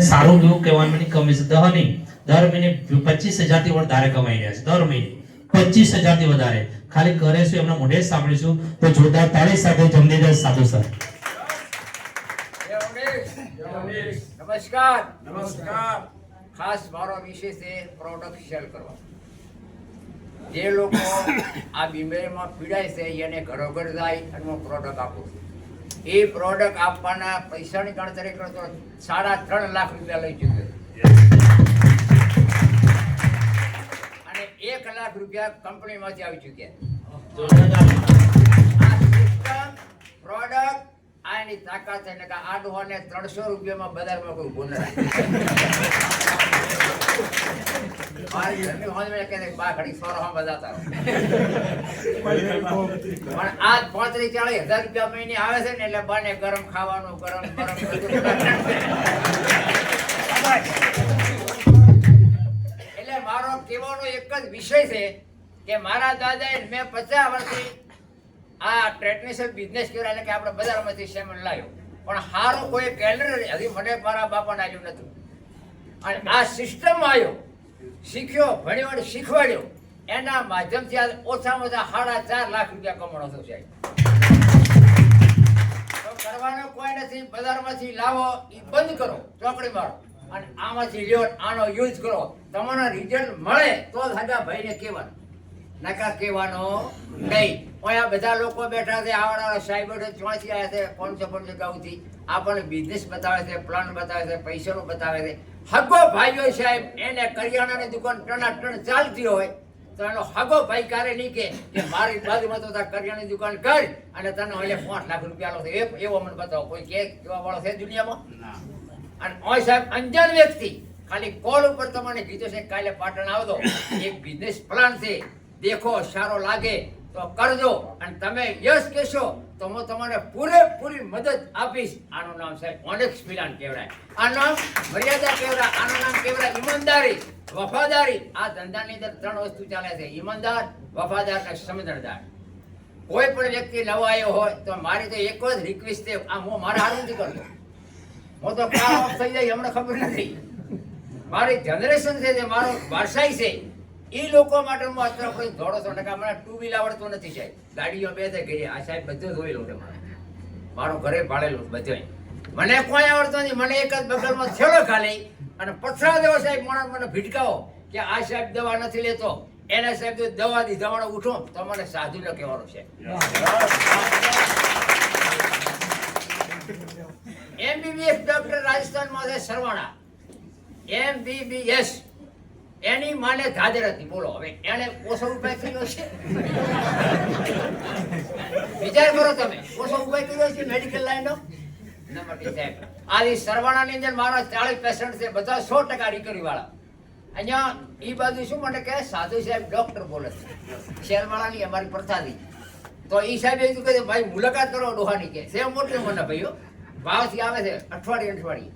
સારું એવું કહેવાની કમી છે. દહ દર મહિને પચીસ હજારથી વધારે કમાઈ રહ્યા છે. દર મહિને. પચીસ હજારથી વધારે. ખાલી કરે છે એમના મોઢે સાંભળીશું? તો જોરદાર તાળી સાથે જમનીદાસ સાધુ સર. નમસ્કાર. નમસ્કાર. ખાસ મારો વિષય છે પ્રોડક્ટ સેલ કરવા. જે લોકો આ બીમારીમાં પીડાય છે, એને ઘરોઘર જાય અને હું પ્રોડક્ટ આપું છું. એ પ્રોડક્ટ આપવાના પૈસાની ગણતરી કરતો સાડા ત્રણ લાખ રૂપિયા લઈ ચૂક્યો. અને એક લાખ રૂપિયા કંપનીમાંથી આવી ચૂક્યા. પ્રોડક્ટ આ એની તાકાત છે. ને કે આ ડોહાને ત્રણસો રૂપિયામાં બજારમાં કોઈ ઊભો ન રાખે મારી ઘરની હોંદમે કહે છે, બા ઘડી સોરો હા બજાતા રહો." પણ આ પાંત્રીસ ચાળીસ હજાર રૂપિયા મહિને આવે છે ને એટલે મારો કહેવાનો એક જ વિષય છે કે મારા દાદાએ મેં પચાસ વર્ષથી આ ટ્રેડિશનલ બિઝનેસ કર્યા એટલે કે આપણે બજારમાંથી સેમન લાવ્યો પણ સારું કોઈ કેલેન્ડર હજી મને મારા બાપાને આવ્યું નતું અને આ સિસ્ટમ આવ્યો. શીખ્યો, ભણ્યો અને શીખવાડ્યો. એના માધ્યમથી આ ઓછામાં ઓછા સાડા ચાર લાખ રૂપિયા કમાણો તો કરવાનો કોઈ નથી, બજારમાંથી લાવો એ બંધ કરો, ચોકડી મારો. અને આમાંથી લ્યો, આનો યુઝ કરો. તમને રિઝલ્ટ મળે તો સાડા ભાઈને કહેવાનું. નકા કહેવાનો નહીં. અહીંયા બધા લોકો બેઠા છે આવડા સાહેબો ચોથી આવ્યા છે પાંચસો પાંચસો ગાઉથી. આપણને બિઝનેસ બતાવે છે પ્લાન બતાવે છે, પૈસાનું બતાવે છે. હગો ભાઈઓ સાહેબ એને કરિયાણાની દુકાન ટણા ટણ ચાલતી હોય તો એનો હગો ભાઈ કારે નહીં કે મારી બાજુમાં તો તાર કરિયાણાની દુકાન કર અને તને ઓલે પાંચ લાખ રૂપિયા લો એ એવો મને બતાવો કોઈ કે કેવા વાળો છે દુનિયામાં? અને ઓય સાહેબ અંજાન વ્યક્તિ. ખાલી કોલ ઉપર તમને કીધું છે કાલે પાટણ આવજો. એક બિઝનેસ પ્લાન છે. દેખો સારો લાગે. તો કરજો અને તમે યશ કહેશો તો હું તમારે પૂરેપૂરી મદદ આપીશ. આનું નામ સાહેબ ઓનેક્સ મિલાન કહેવાય. આ નામ મર્યાદા કહેવાય. આનું નામ કહેવાય ઈમાનદારી, વફાદારી. આ ધંધાની અંદર ત્રણ વસ્તુ ચાલે છે. ઈમાનદાર, વફાદાર અને સમજણદાર. કોઈ પણ વ્યક્તિ નવો આવ્યો હોય તો મારી તો એક જ રિક્વેસ્ટ છે. આ હું મારા હારું નથી કરતો. હું તો કામ થઈ જાય હમણાં ખબર નથી. મારી જનરેશન છે જે મારો વારસાઈ છે. એ લોકો માટે હું અત્યારે કોઈ દોડો છો ટકા મને ટુ વ્હીલ આવડતું નથી સાહેબ. ગાડીઓ બે તે ગઈ આ સાહેબ બધું જોયેલું છે મારે મારું ઘરે ભાડેલું બધું મને કોઈ આવડતું નથી. મને એક જ બગલમાં થયેલો ખાલી. અને પથરા દેવો સાહેબ, માણસ મને ભીટકાવો કે આ સાહેબ દવા નથી લેતો. એને સાહેબ દવા દીધા મને ઉઠો તો મને સાધુ ન કહેવાનું છે એમબીબીએસ ડોક્ટર રાજસ્થાનમાં છે સરવાણા એમબીબીએસ એની માને ધાજર હતી બોલો, હવે એને ઓછો ઉપાય કર્યો છે? વિચાર કરો તમે, ઓછો ઉપાય કર્યો છે મેડિકલ લાઈનનો નંબર સાહેબ આ સરવાણાની અંદર મારા ચાલીસ પેશન્ટ છે, બધા સો ટકા રિકવરી વાળા. અહીંયા એ બાજુ શું મને કહે? સાધુ સાહેબ ડોક્ટર બોલે છે. શેરવાળાની અમારી પ્રથાથી તો એ સાહેબ એવું કહે ભાઈ, મુલાકાત કરો, ડોહાની કે સેવ મોટી મને ભાઈઓ. ભાવથી આવે છે, અઠવાડિયે અઠવાડિયે.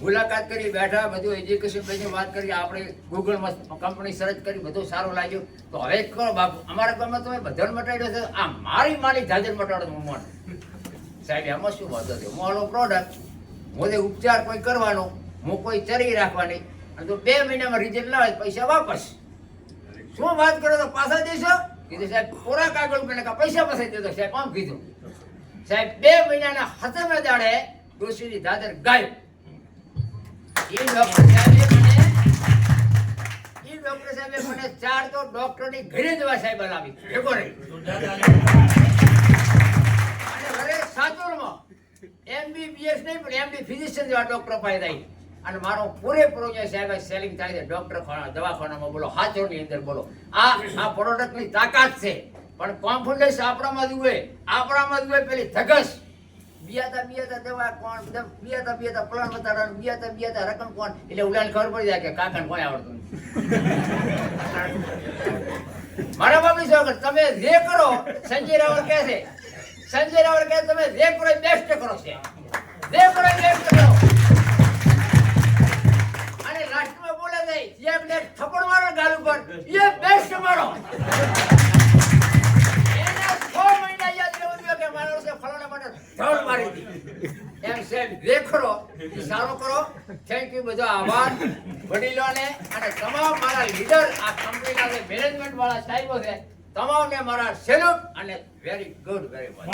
મુલાકાત કરી, બેઠા, બધું એજ્યુકેશન પછી વાત કરી, આપણે ગૂગલમાં કંપની સર્ચ કરી, બધું સારું લાગ્યું. તો હવે કરો બાપુ? અમારા ગામમાં તમે બધાને મટાડ્યો છે. આ મારી માલી જાજર મટાડો હું મોન. સાહેબ, એમાં શું વાંધો છે હું આનો પ્રોડક્ટ તે ઉપચાર કોઈ કરવાનો, હું કોઈ ચરી રાખવાની, અને તો બે મહિનામાં રિઝલ્ટ હોય, પૈસા વાપસ. શું વાત કરો તો પાછા દેશો કીધું, સાહેબ ખોરાક કાગળ ઉપર પૈસા પાછા દેતો સાહેબ આમ કીધું? સાહેબ, બે મહિનાના હતમે દાડે ડોશીની દાદર ગાયબ એ ડોક્ટર એ ડોક્ટર સાહેબે મને ચાર તો ડોક્ટરની દવા સાહેબ લાવી ભેગો રહી. અને ઘરે સાચોરમાં એમબીબીએસ નહીં, પણ ફિઝિશિયન જેવા ડોક્ટર પાસે અને મારો પૂરેપૂરો જે સાહેબ સેલિંગ થાય છે, ડોક્ટર ખાના દવાખાનામાં બોલો, હાથોની અંદર બોલો. આ આ પ્રોડક્ટની તાકાત છે. પણ કોન્ફિડન્સ આપણામાં જ આપણામાં જ પેલી ધગસ. બિયાતા બિયાતા દવા કોણ? રકમ કોણ? એટલે ઉલાને ખબર પડી જાય કે કાકાને કોઈ આવડતું મારા બાપની શું તમે જે કરો, સંજય રાવલ કહે છે, સંજય રાવલ કહે તમે જે કરો બેસ્ટ કરો છે. જે કરો સારો કરો. થેન્ક યુ બધો આભાર. વડીલોને અને તમામ મારા લીડર આ કંપનીના જે મેનેજમેન્ટ વાળા સાહેબો છે તમામને મારા સેલ્યુટ અને વેરી ગુડ વેરી મચ